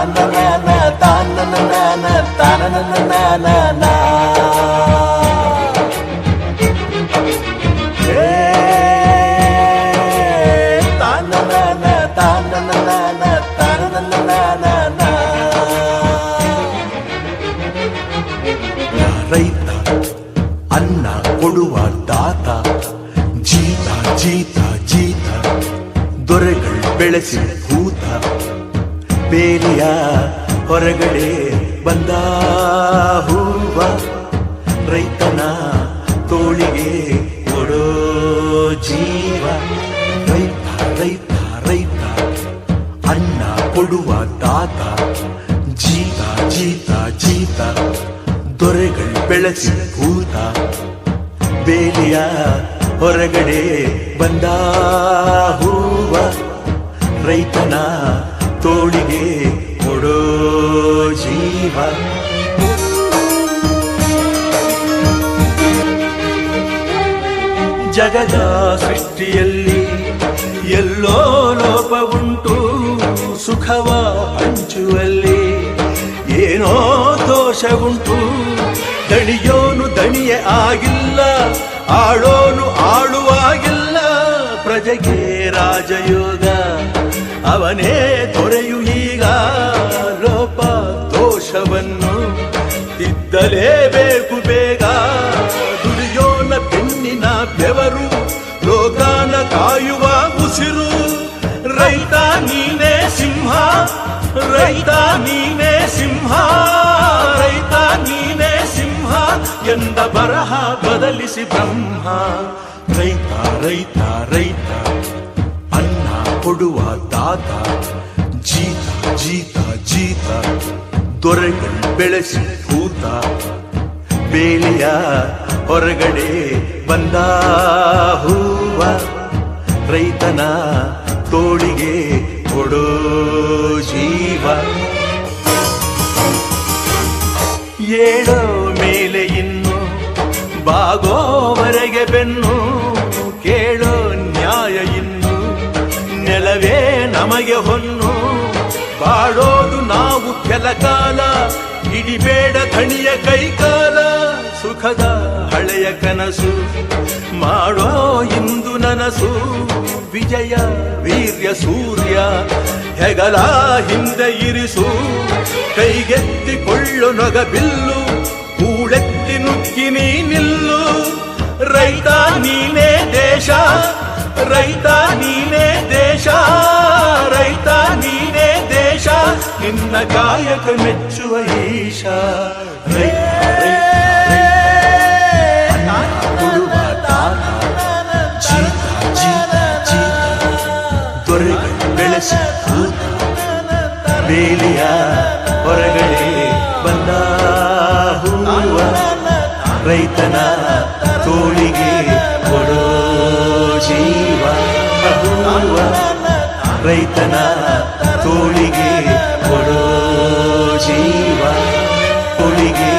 ತಾನನ ತಾನನ ತಾನನ ತಾನನ ತಾನನ ತಾನನ ರೈತ ಅನ್ನ ಕೊಡುವ ದಾತ ಜೀತ ಜೀತ ಜೀತ ದೊರೆಗಳು ಬೆಳೆಸಿ ಭೂತ ಬೇಲಿಯ ಹೊರಗಡೆ ಬಂದ ಹೂವ ರೈತನ ತೋಳಿಗೆ ಕೊಡೋ ಜೀವ. ರೈತ ರೈತ ರೈತ ಅಣ್ಣ ಕೊಡುವ ತಾತ. ಜೀತ ಜೀತ ಜೀತ, ದೊರೆಗಳು ಬೆಳೆಸಿ ಭೂತ. ಬೇಲಿಯ ಹೊರಗಡೆ ಬಂದ ಹೂವ ರೈತನ ತೋಳಿಗೆ ಕೊಡೋ ಜೀವ. ಜಗದ ಸೃಷ್ಟಿಯಲ್ಲಿ ಎಲ್ಲೋ ಲೋಪ ಉಂಟು, ಸುಖವ ಹಂಚುವಲ್ಲಿ. ಏನೋ ದೋಷ ಉಂಟು, ದಣಿಯೋನು ದಣಿಯೇ ಆಗಿಲ್ಲ, ಆಳೋನು ಆಳುವಾಗಿಲ್ಲ. ಪ್ರಜೆಗೆ ರಾಜಯೋಗ, ಅವನೇ ದೋಷವನ್ನು ತಿದ್ದಲೇಬೇಕು ಬೇಗ. ದುಡಿಯೋನ ಬೆನ್ನಿನ ಬೆವರು, ಲೋಕಾನ ಕಾಯುವ ಉಸಿರು. ರೈತ ನೀನೇ ಸಿಂಹ, ರೈತ ನೀನೇ ಸಿಂಹ, ರೈತ ನೀನೇ ಸಿಂಹ ಎಂದ ಬರಹ ಬದಲಿಸಿ ಬ್ರಹ್ಮ. ರೈತ ರೈತ ರೈತ, ಅನ್ನ ಕೊಡುವ ದಾತ, ಜೀತ ಜೀತ ಜೀತ. ದೊರೆಗಳು ಬೆಳೆಸಿ ಭೂತ ಬೇಲಿಯ ಹೊರಗಡೆ ಬಂದ ಹೂವ ರೈತನ ತೋಳಿಗೆ ಕೊಡೋ ಜೀವ. ಏಳೋ ಮೇಲೆ ಇನ್ನು ಬಾಗೋವರೆಗೆ ಬೆನ್ನು, ಕೇಳೋ ನ್ಯಾಯ ಇನ್ನು ನೆಲವೇ ನಮಗೆ ಹೊನ್ನು. ಕೈಕಾಲ, ಸುಖದ ಹಳೆಯ ಕನಸು. ಮಾಡೋ ಇಂದು ನನಸು, ವಿಜಯ ವೀರ್ಯ ಸೂರ್ಯ, ಹೆಗಲ ಹಿಂದೆ ಇರಿಸು. ಕೈಗೆತ್ತಿಕೊಳ್ಳು, ನೊಗ ಬಿಲ್ಲು ಕೂಳೆತ್ತಿ ನುಗ್ಗಿ ನೀ ನಿಲ್ಲು ರೈತ ನೀನೇ ದೇಶ, ರೈತ ನೀನೇ ನಿನ್ನ ಕಾಯಕ ಮೆಚ್ಚುವ ಈಶ. ದೊರೆಗಳು ಬೆಳೆಸಿ ಬೇಲಿಯ ಹೊರಗಡೆ ಬಂದ ಹೂವ. ರೈತನ ತೋಳಿಗೆ ಕೊಡೋ ಜೀವ. ಹೂವ ರೈತನ ತೋಳಿಗೆ ಕೊಡೋ ಜೀವ ತೋಳಿಗೆ